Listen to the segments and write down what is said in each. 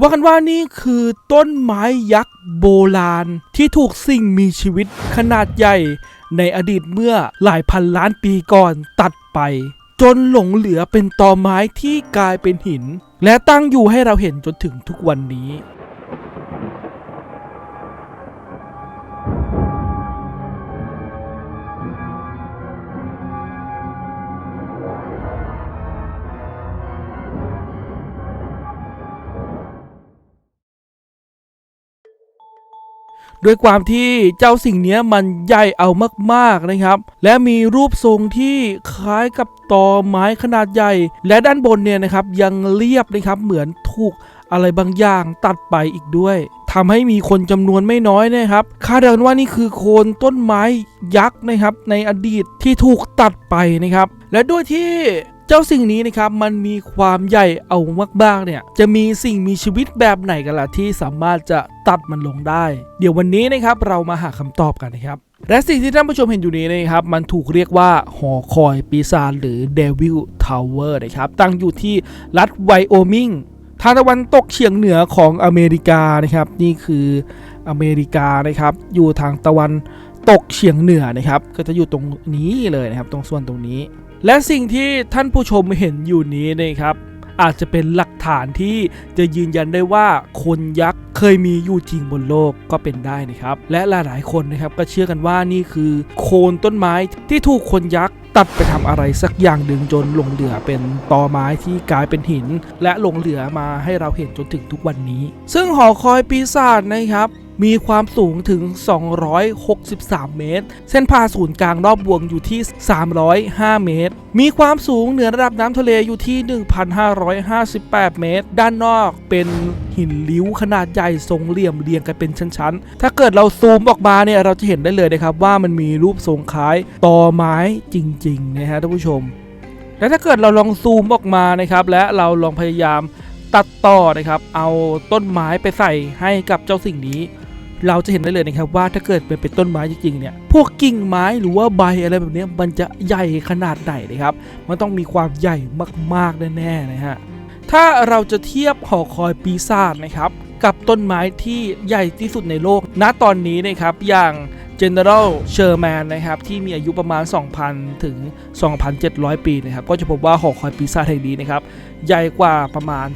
ว่ากันว่านี่คือต้นไม้ยักษ์โบราณ ที่ถูกสิ่งมีชีวิตขนาดใหญ่ ในอดีตเมื่อหลายพันล้านปีก่อนตัดไป จนหลงเหลือเป็นตอไม้ที่กลายเป็นหิน และตั้งอยู่ให้เราเห็นจนถึงทุกวันนี้ ด้วยความที่เจ้าสิ่งนี้มันใหญ่เอามากๆนะครับ และมีรูปทรงที่คล้ายกับตอไม้ขนาดใหญ่ และด้านบนเนี่ยนะครับยังเรียบนะครับเหมือนถูกอะไรบางอย่างตัดไปอีกด้วยทำให้มีคนจำนวนไม่น้อยนะครับคาดกันว่านี่คือโคนต้นไม้ยักษ์นะครับในอดีตที่ถูกตัดไปนะครับ และด้วยที่ เจ้าสิ่งนี้นะครับมันมีความใหญ่เอามากๆเนี่ยจะมีสิ่งมีชีวิตแบบไหนกันล่ะที่สามารถจะตัดมันลงได้ เดี๋ยววันนี้นะครับเรามาหาคำตอบกันนะครับและสิ่งที่ท่านผู้ชมเห็นอยู่นี้นะครับ มันถูกเรียกว่าหอคอยปีศาจหรือ Devil Tower นะครับ ตั้งอยู่ที่รัฐไวโอมิงทางตะวันตกเฉียงเหนือของอเมริกานะครับ นี่คืออเมริกานะครับ อยู่ทางตะวันตกเฉียงเหนือนะครับ ก็จะอยู่ตรงนี้เลยนะครับ ตรงส่วนตรงนี้ และสิ่งที่ท่านผู้ชมเห็นอยู่นี้นะครับ อาจจะเป็นหลักฐานที่จะยืนยันได้ว่าคนยักษ์เคยมีอยู่จริงบนโลกก็เป็นได้นะครับ และหลายๆคนนะครับก็เชื่อกันว่านี่คือโคนต้นไม้ที่ถูกคนยักษ์ตัดไปทำอะไรสักอย่างหนึ่งจนหลงเหลือเป็นตอไม้ที่กลายเป็นหิน และหลงเหลือมาให้เราเห็นจนถึงทุกวันนี้ ซึ่งหอคอยปีศาจนะครับ มีความสูงถึง 263 เมตร เส้นผ่าศูนย์กลางรอบวงอยู่ที่ 305 เมตร มีความสูงเหนือระดับน้ำทะเลอยู่ที่ 1,558 เมตร ด้านนอกเป็นหินลิ้วขนาดใหญ่ทรงเหลี่ยมเรียงกันเป็นชั้นๆ ถ้าเกิดเราซูมออกมาเนี่ยเราจะเห็นได้เลยนะครับว่ามันมีรูปทรงคล้ายตอไม้จริงๆนะฮะท่านผู้ชม และถ้าเกิดเราลองซูมออกมานะครับและเราลองพยายามตัดต่อนะครับ เอาต้นไม้ไปใส่ให้กับเจ้าสิ่งนี้ เราจะเห็นได้เลยนะครับว่าถ้าเกิดเป็นเป็นต้นไม้จริงๆเนี่ยพวกกิ่งไม้หรือว่าใบอะไรแบบนี้มันจะใหญ่ขนาดไหนนะครับ มันต้องมีความใหญ่มากๆแน่ๆนะฮะถ้าเราจะเทียบหอคอยปีศาจนะครับกับต้นไม้ที่ใหญ่ที่สุดในโลก ณตอนนี้นะครับอย่าง General Sherman นะครับที่มีอายุประมาณ 2,000 ถึง 2,700 ปีนะครับก็จะพบว่าหอคอยปีศาจแห่งนี้นะครับใหญ่กว่าประมาณ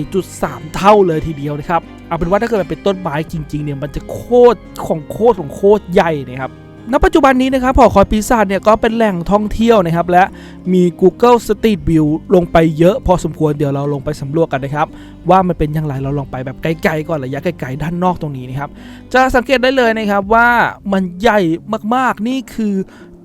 14.3 เท่าเลยทีเดียวนะครับ เอาเป็นว่าถ้าเกิดมันเป็นต้นไม้จริงๆเนี่ยมันจะโคตรของโคตรของโคตรใหญ่นะครับณปัจจุบันนี้นะครับหอคอยปีศาจเนี่ยก็เป็นแหล่งท่องเที่ยวนะครับ และมี Google Street View ลงไปเยอะพอสมควรเดี๋ยวเราลงไปสำรวจกันนะครับ ว่ามันเป็นอย่างไรเราลองไปแบบไกลๆก่อนระยะไกลๆด้านนอกตรงนี้นะครับ จะสังเกตได้เลยนะครับว่ามันใหญ่มากๆนี่คือ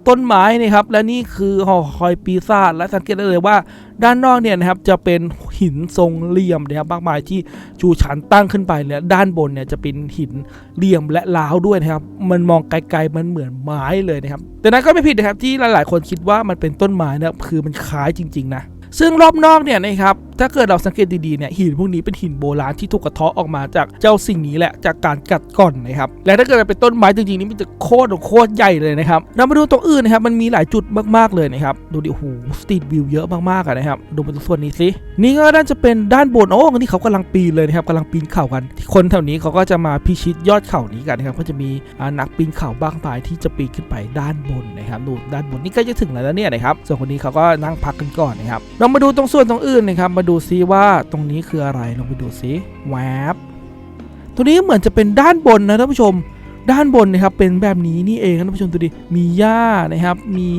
ต้นไม้นะครับ และนี่คือหอคอยปีศาจและสังเกตได้เลยว่า ด้านนอกเนี่ยนะครับจะเป็นหินทรงเหลี่ยมนะครับมากมายที่ชูชันตั้งขึ้นไปเนี่ยด้านบนเนี่ยจะเป็นหินเหลี่ยมและล้าวด้วยนะครับ มันมองไกลๆมันเหมือนไม้เลยนะครับ แต่นั้นก็ไม่ผิดนะครับที่หลายๆ คนคิดว่ามันเป็นต้นไม้นะคือมันคล้ายจริง ๆ นะซึ่งรอบนอกเนี่ยนะครับ ถ้าเกิดเราสังเกตดีๆเนี่ยหินพวกนี้เป็นหินโบราณที่ถูกกระเทาะออกมาจากเจ้าสิ่งนี้แหละจากการกัดก่อนนะครับและถ้าเกิดเป็นต้นไม้จริงๆนี่มันจะโคตรโคตรใหญ่เลยนะครับเรามาดูตรงอื่นนะครับมันมีหลายจุดมากๆเลยนะครับดูดิโอ้โหสตรีทวิวเยอะมากๆอะนะครับดูมาตรงส่วนนี้สินี่ก็น่าจะเป็นด้านบนโอ้นี่เขากำลังปีนเลยนะครับกำลังปีนเข่ากัน คนแถวนี้เขาก็จะมาพิชิตยอดเขานี้กันนะครับก็จะมีอ่านักปีนเข่าบ้างปลายที่จะปีนขึ้นไปด้านบนนะครับดูด้านบนนี่ใกล้จะถึงแล้วเนี่ยนะครับส่วนคนนี้เขาก็นั่งพักกันก่อนนะครับเรามาดูตรงส่วนตรงอื่นนะครับมาดููซิว่าตรงนี้คืออะไรลองไปดูซิแวบตรงนี้เหมือนจะเป็นด้านบนนะท่านผู้ชม ด้านบนนะครับเป็นแบบนี้นี่เองท่านผู้ชมดูดิมีหญ้านะครับ มี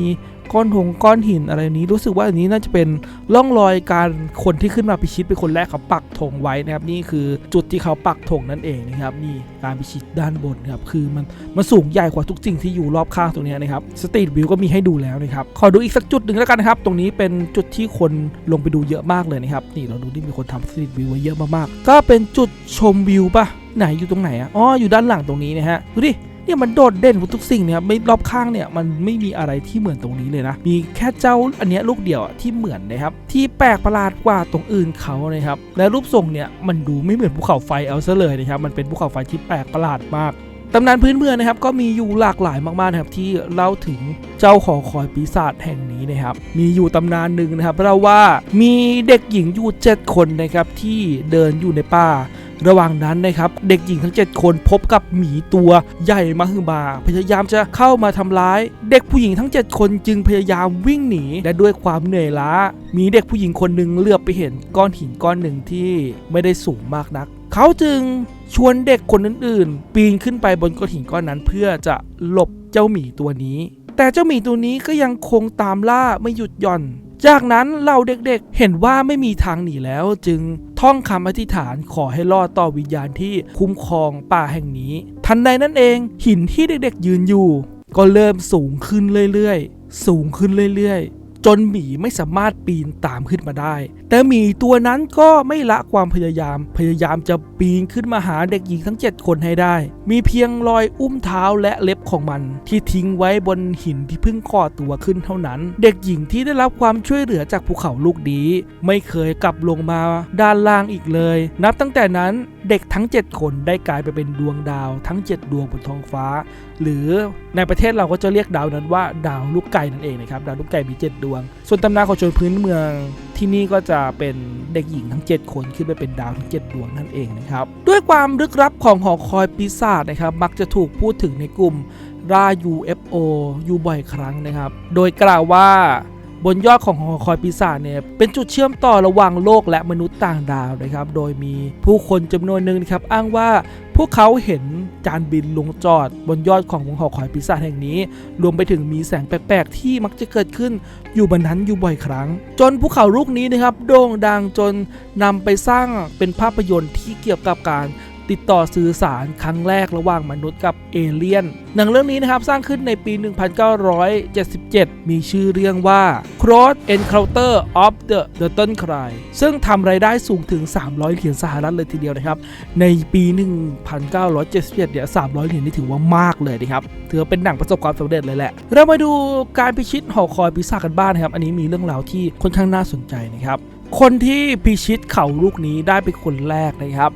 ก้อนหงก้อนหินอะไรนี้รู้สึกว่าอันนี้น่าจะเป็นร่องรอยการคนที่ขึ้นมาพิชิตเป็นคนแรกเขาปักธงไว้นะครับนี่คือจุดที่เขาปักธงนั่นเองนะครับนี่การพิชิตด้านบนครับคือมันมันสูงใหญ่กว่าทุกสิ่งที่อยู่รอบข้างตรงนี้นะครับสตรีทวิวก็มีให้ดูแล้วนะครับขอดูอีกสักจุดหนึ่งแล้วกันนะครับ ตรงนี้เป็นจุดที่คนลงไปดูเยอะมากเลยนะครับนี่เราดูที่มีคนทำสตรีทวิวไว้เยอะมากๆก็เป็นจุดชมวิวปะไหนอยู่ตรงไหนอะอ๋ออยู่ด้านหลังตรงนี้นะฮะดูดิ เนี่ยมันโดดเด่นกว่าทุกสิ่งเนี่ยครับไม่รอบข้างเนี่ยมันไม่มีอะไรที่เหมือนตรงนี้เลยนะ มีแค่เจ้าอันเนี้ยลูกเดียวอะที่เหมือนนะครับที่แปลกประหลาดกว่าตรงอื่นเขานะครับและรูปทรงเนี่ยมันดูไม่เหมือนภูเขาไฟเอาซะเลยนะครับมันเป็นภูเขาไฟที่แปลกประหลาดมากตำนานพื้นเมืองนะครับก็มีอยู่หลากหลายมากๆนะครับที่เล่าถึงเจ้าหอคอยปีศาจแห่งนี้นะครับมีอยู่ตำนานหนึ่งนะครับเล่าว่ามีเด็กหญิงอยู่ 7 คนนะครับที่เดินอยู่ในป่า ระหว่างนั้นนะครับเด็กหญิงทั้ง 7 คนพบกับหมีตัวใหญ่มหึมาพยายามจะเข้ามาทำร้าย เด็กผู้หญิงทั้ง 7 คนจึงพยายามวิ่งหนีและด้วยความเหนื่อยล้า มีเด็กผู้หญิงคนหนึ่งเลือบไปเห็นก้อนหินก้อนหนึ่งที่ไม่ได้สูงมากนัก เขาจึงชวนเด็กคนอื่นๆ ปีนขึ้นไปบนก้อนหินก้อนนั้น เพื่อจะหลบเจ้าหมีตัวนี้ แต่เจ้าหมีตัวนี้ก็ยังคงตามล่าไม่หยุดหย่อน จากนั้นเหล่าเด็กๆ เห็นว่าไม่มีทางหนีแล้วจึงท่องคำอธิษฐานขอให้รอดต่อวิญญาณที่คุ้มครองป่าแห่งนี้ ทันใดนั้นเองหินที่เด็กๆยืนอยู่ ก็เริ่มสูงขึ้นเรื่อยๆ สูงขึ้นเรื่อยๆ จนหมีไม่สามารถปีนตามขึ้นมาได้ แต่หมีตัวนั้นก็ไม่ละความพยายาม พยายามจะปีนขึ้นมาหาเด็กหญิงทั้ง 7 คนให้ได้ มีเพียงรอยอุ้มเท้าและเล็บของมัน ที่ทิ้งไว้บนหินที่เพิ่งก่อตัวขึ้นเท่านั้น เด็กหญิงที่ได้รับความช่วยเหลือจากภูเขาลูกนี้ ไม่เคยกลับลงมาด้านล่างอีกเลย นับตั้งแต่นั้นเด็กทั้ง 7 คนได้กลายไปเป็นดวงดาวทั้ง 7 ดวงบนท้องฟ้า หรือในประเทศเราก็จะเรียกดาวนั้นว่าดาวลูกไก่นั่นเองนะครับดาวลูกไก่มี 7 ดวง ส่วนตำนานของชนพื้นเมือง ที่นี่ก็จะเป็นเด็กหญิงทั้ง 7 คนขึ้นไปเป็นดาวทั้ง 7 ดวงนั่นเองนะครับ ด้วยความลึกลับของหอคอยปีศาจนะครับ มักจะถูกพูดถึงในกลุ่มรา UFO อยู่บ่อยครั้งนะครับ โดยกล่าวว่า บนยอดของหอคอยปีศาจเนี่ยเป็นจุดเชื่อมต่อระหว่างโลกและมนุษย์ต่างดาวนะครับ โดยมีผู้คนจำนวนหนึ่งนะครับอ้างว่าพวกเขาเห็นจานบินลงจอดบนยอดของวงหอคอยปีศาจแห่งนี้ รวมไปถึงมีแสงแปลกๆ ที่มักจะเกิดขึ้นอยู่บนนั้นอยู่บ่อยครั้ง จนภูเขาลูกนี้นะครับโด่งดังจนนำไปสร้างเป็นภาพยนตร์ที่เกี่ยวกับการ ติดต่อสื่อสารครั้งแรกระหว่างมนุษย์กับเอเลี่ยน หนังเรื่องนี้นะครับสร้างขึ้นในปี 1977 มีชื่อเรื่องว่า Cross Encounter of the d u r t o n Cry ซึ่งทำรายได้สูงถึง 300 เหรียญสหรัฐเลยทีเดียวนะครับ ในปี 1977 เนี่ย 300 เหรียญนี่ถือว่ามากเลยนะครับ ถือว่าเป็นหนังประสบความสำเร็จเลยแหละ เรามาดูการพิชิตหอคอยปีศาจกันบ้างนะครับ อันนี้มีเรื่องราวที่ค่อนข้างน่าสนใจนะครับ คนที่พิชิตเขาลูกนี้ได้เป็นคนแรกนะครับ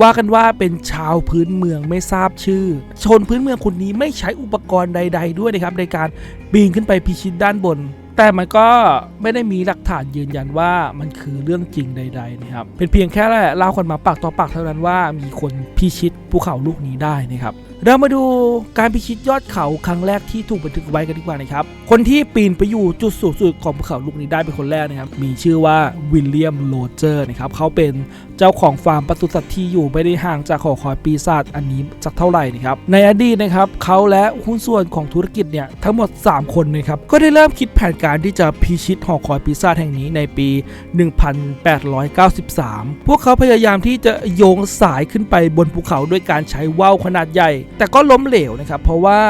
ว่ากันว่าเป็นชาวพื้นเมืองไม่ทราบชื่อ ชนพื้นเมืองคนนี้ไม่ใช้อุปกรณ์ใด ๆ ด้วยนะครับในการปีนขึ้นไปพิชิตด้านบน แต่มันก็ไม่ได้มีหลักฐานยืนยันว่ามันคือเรื่องจริงใด ๆ นะครับ เป็นเพียงแค่เล่าคนมาปากต่อปากเท่านั้นว่ามีคนพิชิตภูเขาลูกนี้ได้นะครับ เรามาดูการพิชิตยอดเขาครั้งแรกที่ถูกบันทึกไว้กันดีกว่านะครับ คนที่ปีนไปอยู่จุดสูงสุดของภูเขาลูกนี้ได้เป็นคนแรกนะครับ มีชื่อว่าวิลเลียมโรเจอร์นะครับ เขาเป็นเจ้าของฟาร์มปศุสัตว์ที่อยู่ไม่ได้ห่างจากหอคอยปีศาจอันนี้สักเท่าไหร่นะครับ ในอดีตนะครับเขาและหุ้นส่วนของธุรกิจเนี่ยทั้งหมด 3 คนนะครับ ก็ได้เริ่มคิดแผนการที่จะพิชิตหอคอยปีศาจแห่งนี้ในปี 1893 พวกเขาพยายามที่จะโยงสายขึ้นไปบนภูเขาด้วยการใช้ว่าวขนาดใหญ่แต่ก็ล้มเหลวนะครับ เพราะว่า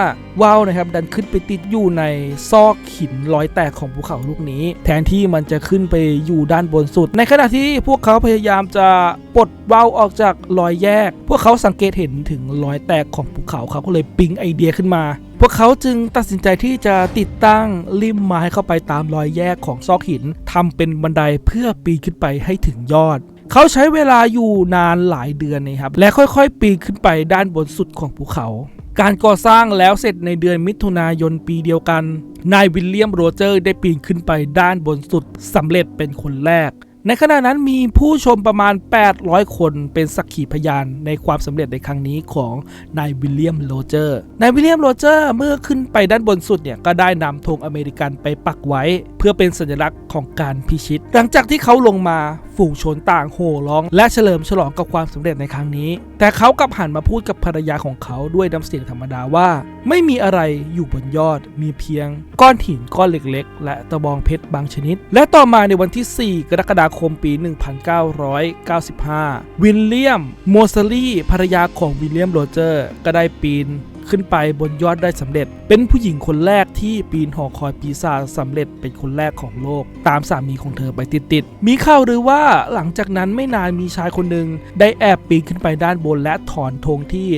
ว่าวนะครับดันขึ้นไปติดอยู่ในซอกหินรอยแตกของภูเขาลูกนี้ แทนที่มันจะขึ้นไปอยู่ด้านบนสุด ในขณะที่พวกเขาพยายามจะปลดว่าวออกจากรอยแยก พวกเขาสังเกตเห็นถึงรอยแตกของภูเขาเขาก็เลยปิ๊งไอเดียขึ้นมา พวกเขาจึงตัดสินใจที่จะติดตั้งริมไม้เข้าไปตามรอยแยกของซอกหินทำเป็นบันไดเพื่อปีนขึ้นไปให้ถึงยอด เขาใช้เวลาอยู่นานหลายเดือนนะครับ และค่อยๆ ปีนขึ้นไปด้านบนสุดของภูเขา การก่อสร้างแล้วเสร็จในเดือนมิถุนายนปีเดียวกัน นายวิลเลียมโรเจอร์ได้ปีนขึ้นไปด้านบนสุดสำเร็จเป็นคนแรก ในขณะนั้นมีผู้ชมประมาณ 800 คนเป็นสักขีพยานในความสำเร็จในครั้งนี้ของนายวิลเลียมโรเจอร์ นายวิลเลียมโรเจอร์เมื่อขึ้นไปด้านบนสุดเนี่ยก็ได้นำธงอเมริกันไปปักไว้ เพื่อเป็นสัญลักษณ์ของการพิชิต หลังจากที่เขาลงมา ฝูงชนต่างโห่ร้อง และเฉลิมฉลองกับความสำเร็จในครั้งนี้ แต่เขากลับหันมาพูดกับภรรยาของเขาด้วยน้ำเสียงธรรมดาว่า ไม่มีอะไรอยู่บนยอด มีเพียง ก้อนหินก้อนเล็กๆ และตะบองเพชรบางชนิด และต่อมาในวันที่ 4 กรกฎาคมปี 1995 วิลเลียมโมซลีภรรยาของวิลเลียมโรเจอร์ก็ได้ปีน ขึ้นไปบนยอดได้สำเร็จ เป็นผู้หญิงคนแรกที่ปีนหอคอยปีศาจสำเร็จเป็นคนแรกของโลก ตามสามีของเธอไปติดๆมีข่าวหรือว่าหลังจากนั้นไม่นานมีชายคนหนึ่งได้แอบปีนขึ้นไปด้านบนและถอนธงที่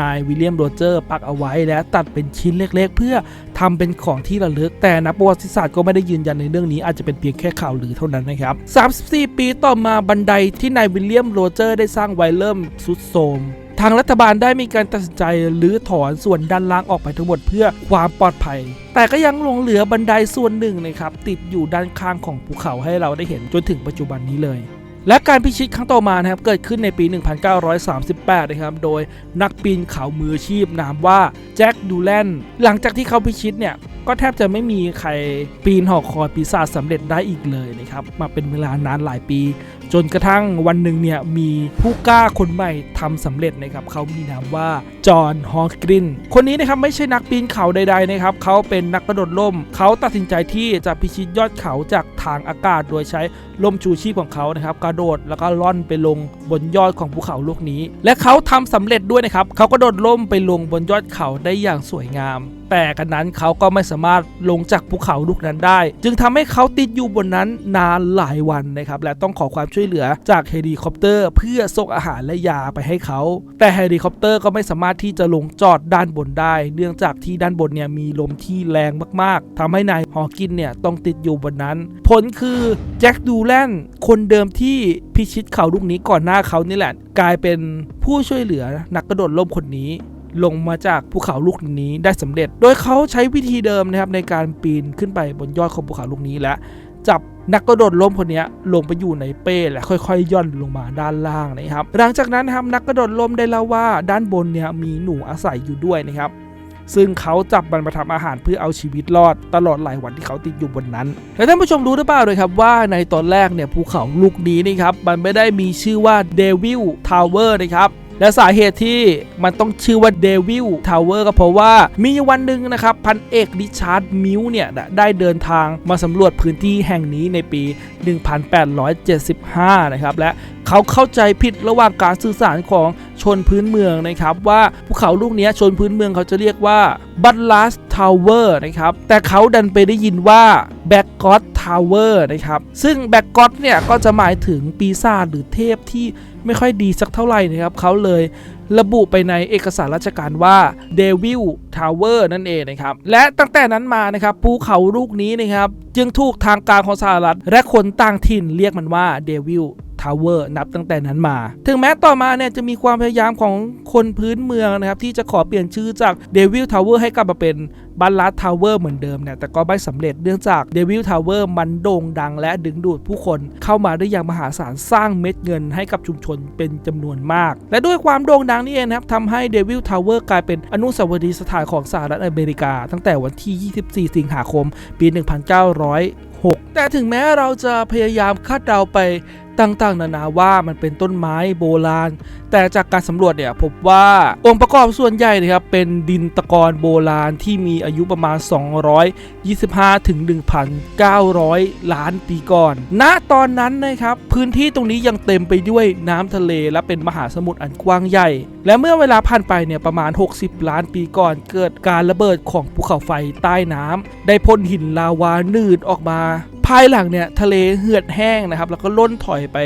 นายวิลเลียมโรเจอร์ปักเอาไว้และตัดเป็นชิ้นเล็ก ๆ เพื่อทำเป็นของที่ระลึก แต่นักประวัติศาสตร์ก็ไม่ได้ยืนยันในเรื่องนี้อาจจะเป็นเพียงแค่ข่าวลือเท่านั้นนะครับ 34 ปีต่อมาบันไดที่นายวิลเลียมโรเจอร์ได้สร้างไว้เริ่มสุดโทรม ทางรัฐบาลได้มีการตัดสินใจหรือถอนส่วนด้านล่างออกไปทั้งหมดเพื่อความปลอดภัย แต่ก็ยังหลงเหลือบันไดส่วนหนึ่งนะครับติดอยู่ด้านข้างของภูเขาให้เราได้เห็นจนถึงปัจจุบันนี้เลยและการพิชิตครั้งต่อมานะครับเกิดขึ้นในปี 1938 นะครับ โดยนักปีนเขามืออาชีพนามว่าแจ็คดูแลน หลังจากที่เขาพิชิตเนี่ย ก็แทบจะไม่มีใครปีนหอคอยปีศาจสำเร็จได้อีกเลยนะครับมาเป็นเวลานานหลายปี จนกระทั่งวันหนึ่งเนี่ยมีผู้กล้าคนใหม่ทำสำเร็จนะครับเขามีนามว่าจอห์นฮอร์กรินคนนี้นะครับไม่ใช่นักปีนเขาใดๆนะครับเขาเป็นนักกระโดดร่ม เขาตัดสินใจที่จะพิชิตยอดเขาจากทางอากาศโดยใช้ร่มชูชีพของเขานะครับกระโดดแล้วก็ล่อนไปลงบนยอดของภูเขาลูกนี้ และเขาทำสำเร็จด้วยนะครับเขากระโดดร่มไปลงบนยอดเขาได้อย่างสวยงาม แต่กันนั้นเขาก็ไม่สามารถลงจากภูเขาลูกนั้นได้ จึงทำให้เขาติดอยู่บนนั้นนานหลายวันนะครับและต้องขอความช่วยเหลือจากเฮลิคอปเตอร์ เพื่อส่งอาหารและยาไปให้เขา แต่เฮลิคอปเตอร์ก็ไม่สามารถที่จะลงจอดด้านบนได้ เนื่องจากที่ด้านบนเนี่ยมีลมที่แรงมากๆทำให้นายฮอกินเนี่ยต้องติดอยู่บนนั้น ผลคือแจ็คดูแลนคนเดิมที่พิชิตเขาลูกนี้ก่อนหน้าเขานี่แหละ กลายเป็นผู้ช่วยเหลือนักกระโดดร่มคนนี้ ลงมาจากภูเขาลูกนี้ได้สำเร็จ โดยเขาใช้วิธีเดิมนะครับในการปีนขึ้นไปบนยอดของภูเขาลูกนี้และจับนักกระโดดร่มคนนี้ลงไปอยู่ในเป้และค่อยๆย่อนลงมาด้านล่างนะครับ หลังจากนั้นนะครับนักกระโดดร่มได้เล่าว่าด้านบนเนี่ยมีหนูอาศัยอยู่ด้วยนะครับ ซึ่งเขาจับมันมาทำอาหารเพื่อเอาชีวิตรอดตลอดหลายวันที่เขาติดอยู่บนนั้น และท่านผู้ชมรู้หรือเปล่าเลยครับว่าในตอนแรกเนี่ยภูเขาลูกนี้นี่ครับมันไม่ได้มีชื่อว่าเดวิลทาวเวอร์นะครับ และสาเหตุที่มันต้องชื่อว่าเดวิลทาวเวอร์ก็เพราะว่ามีวันหนึ่งนะครับ พันเอกริชาร์ดมิวเนี่ย ได้เดินทางมาสำรวจพื้นที่แห่งนี้ในปี 1875 นะครับ และ เขาเข้าใจผิดระหว่างการสื่อสารของชนพื้นเมืองนะครับ ว่าภูเขาลูกนี้ชนพื้นเมืองเขาจะเรียกว่าบัตลัสทาวเวอร์นะครับ แต่เขาดันไปได้ยินว่าแบ็กกอตทาวเวอร์นะครับ ซึ่งแบ็กกอตเนี่ยก็จะหมายถึงปีศาจหรือเทพที่ไม่ค่อยดีสักเท่าไหร่นะครับ เขาเลยระบุไปในเอกสารราชการว่าเดวิลทาวเวอร์นั่นเองนะครับ และตั้งแต่นั้นมานะครับภูเขาลูกนี้นะครับ จึงถูกทางการของสหรัฐ และคนต่างถิ่นเรียกมันว่าเดวิล ทาวเวอร์นับตั้งแต่นั้นมา ถึงแม้ต่อมาเนี่ยจะมีความพยายามของคนพื้นเมืองนะครับที่จะขอเปลี่ยนชื่อจากเดวิลทาวเวอร์ให้กลับมาเป็นบัลลัสทาวเวอร์เหมือนเดิมเนี่ยแต่ก็ไม่สำเร็จเนื่องจากเดวิลทาวเวอร์มันโด่งดังและดึงดูดผู้คนเข้ามาได้อย่างมหาศาลสร้างเม็ดเงินให้กับชุมชนเป็นจำนวนมาก และด้วยความโด่งดังนี่เองนะครับทำให้เดวิลทาวเวอร์กลายเป็นอนุสาวรีย์สถานของสหรัฐอเมริกา ตั้งแต่วันที่ 24 สิงหาคม ปี 1906แต่ถึงแม้เราจะพยายามคาดเดาไป ต่างๆ นานาว่ามันเป็นต้นไม้โบราณ แต่จากการสำรวจเนี่ยพบว่าองค์ประกอบส่วนใหญ่นะครับเป็นดินตะกอนโบราณที่มีอายุประมาณ 225 ถึง 1,900 ล้านปีก่อน ณตอนนั้นนะครับพื้นที่ตรงนี้ยังเต็มไปด้วยน้ำทะเลและเป็นมหาสมุทรอันกว้างใหญ่ และเมื่อเวลาผ่านไปเนี่ยประมาณ 60 ล้านปีก่อน เกิดการระเบิดของภูเขาไฟใต้น้ำได้พ่นหินลาวาหนืดออกมาภายหลังเนี่ยทะเลเหือดแห้งนะครับแล้วก็ล่นถอยไป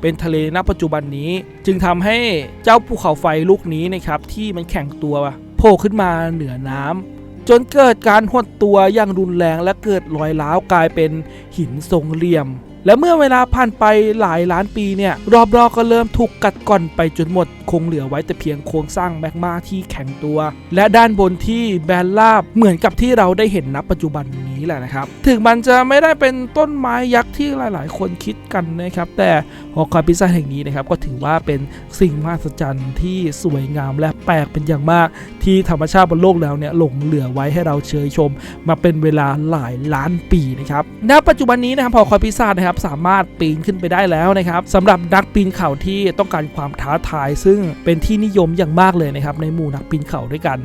เป็นทะเลณปัจจุบันนี้ จึงทำให้เจ้าภูเขาไฟลูกนี้นะครับที่มันแข็งตัวโผล่ขึ้นมาเหนือน้ำจนเกิดการหดตัวอย่างรุนแรงและเกิดรอยร้าวกลายเป็นหินทรงเหลี่ยม และเมื่อเวลาผ่านไปหลายล้านปีเนี่ยรอบๆก็เริ่มถูกกัดก่อนไปจนหมดคงเหลือไว้แต่เพียงโครงสร้างแมกมาที่แข็งตัว และด้านบนที่แบนราบเหมือนกับที่เราได้เห็นณปัจจุบันนี้ แหละนะครับ ถึงมันจะไม่ได้เป็นต้นไม้ยักษ์ที่หลาย ๆ คนคิดกันนะครับ แต่หอคอยพิซซ่าแห่งนี้นะครับก็ถือว่าเป็นสิ่งมหัศจรรย์ที่สวยงามและแปลกเป็นอย่างมาก ที่ธรรมชาติบนโลกแล้วเนี่ยหลงเหลือไว้ให้เราเชยชม มาเป็นเวลาหลายล้านปีนะครับณปัจจุบันนี้นะครับพอคอยพิซซ่านะครับสามารถปีนขึ้นไปได้แล้วนะครับสำหรับนักปีนเขาที่ต้องการความท้าทาย ซึ่งเป็นที่นิยมอย่างมากเลยนะครับในหมู่นักปีนเขาด้วยกัน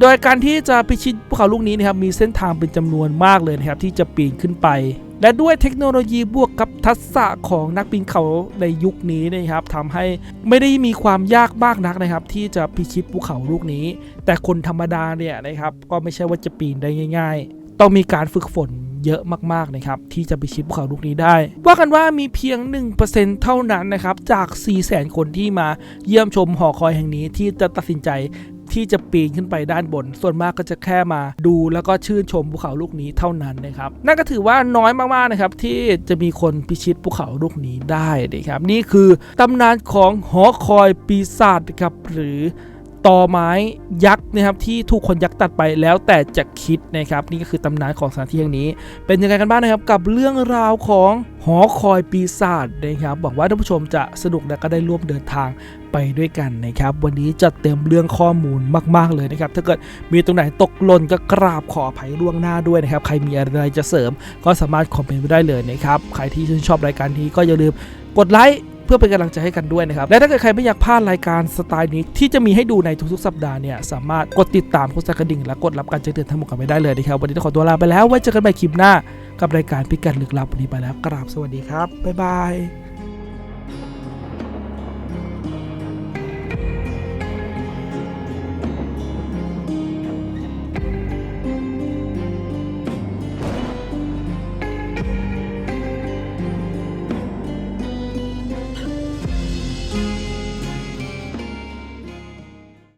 โดยการที่จะพิชิตภูเขาลูกนี้นะครับมีเส้นทางเป็นจำนวนมากเลยนะครับที่จะปีนขึ้นไป และด้วยเทคโนโลยีบวกกับทักษะของนักปีนเขาในยุคนี้นะครับทำให้ไม่ได้มีความยากมากนักนะครับ ที่จะพิชิตภูเขาลูกนี้ แต่คนธรรมดาเนี่ยนะครับก็ไม่ใช่ว่าจะปีนได้ง่าย ๆ ต้องมีการฝึกฝนเยอะมากๆนะครับที่จะไปชิดภูเขาลูกนี้ได้ ว่ากันว่ามีเพียง 1%เท่านั้นนะครับจาก 400,000 คนที่มาเยี่ยมชมหอคอยแห่งนี้ที่จะตัดสินใจ ที่จะปีนขึ้นไปด้านบน ส่วนมากก็จะแค่มาดูแล้วก็ชื่นชมภูเขาลูกนี้เท่านั้นนะครับนั่นก็ถือว่าน้อยมากๆนะครับที่จะมีคนพิชิตภูเขาลูกนี้ได้นะครับนี่คือตำนานของหอคอยปีศาจครับหรือ ตอไม้ยักษ์นะครับที่ถูกคนยักษ์ตัดไปแล้วแต่จะคิดนะครับนี่ก็คือตำนานของสถานที่แห่งนี้ เป็นยังไงกันบ้างนะครับกับเรื่องราวของหอคอยปีศาจนะครับหวังว่าท่านผู้ชมจะสนุกและก็ได้ร่วมเดินทางไปด้วยกันนะครับ วันนี้จะเต็มเรื่องข้อมูลมาก ๆ เลยนะครับ ถ้าเกิดมีตรงไหนตกหล่นก็กราบขออภัยล่วงหน้าด้วยนะครับ ใครมีอะไรจะเสริมก็สามารถคอมเมนต์ไว้ได้เลยนะครับ ใครที่ชื่นชอบรายการนี้ก็อย่าลืมกดไลค์ เพื่อเป็นกำลังใจให้กันด้วยนะครับ และถ้าเกิดใครไม่อยากพลาดรายการสไตล์นี้ที่จะมีให้ดูในทุกๆ สัปดาห์เนี่ยสามารถกดติดตามกดสั่นกระดิ่งและกดรับการแจ้งเตือนทั้งหมดกันไปได้เลยนะครับวันนี้ต้องขอตัวลาไปแล้วไว้เจอกันใหม่คลิปหน้า กับรายการพิกัดลึกลับวันนี้ไปแล้วกราบสวัสดีครับบ๊ายบาย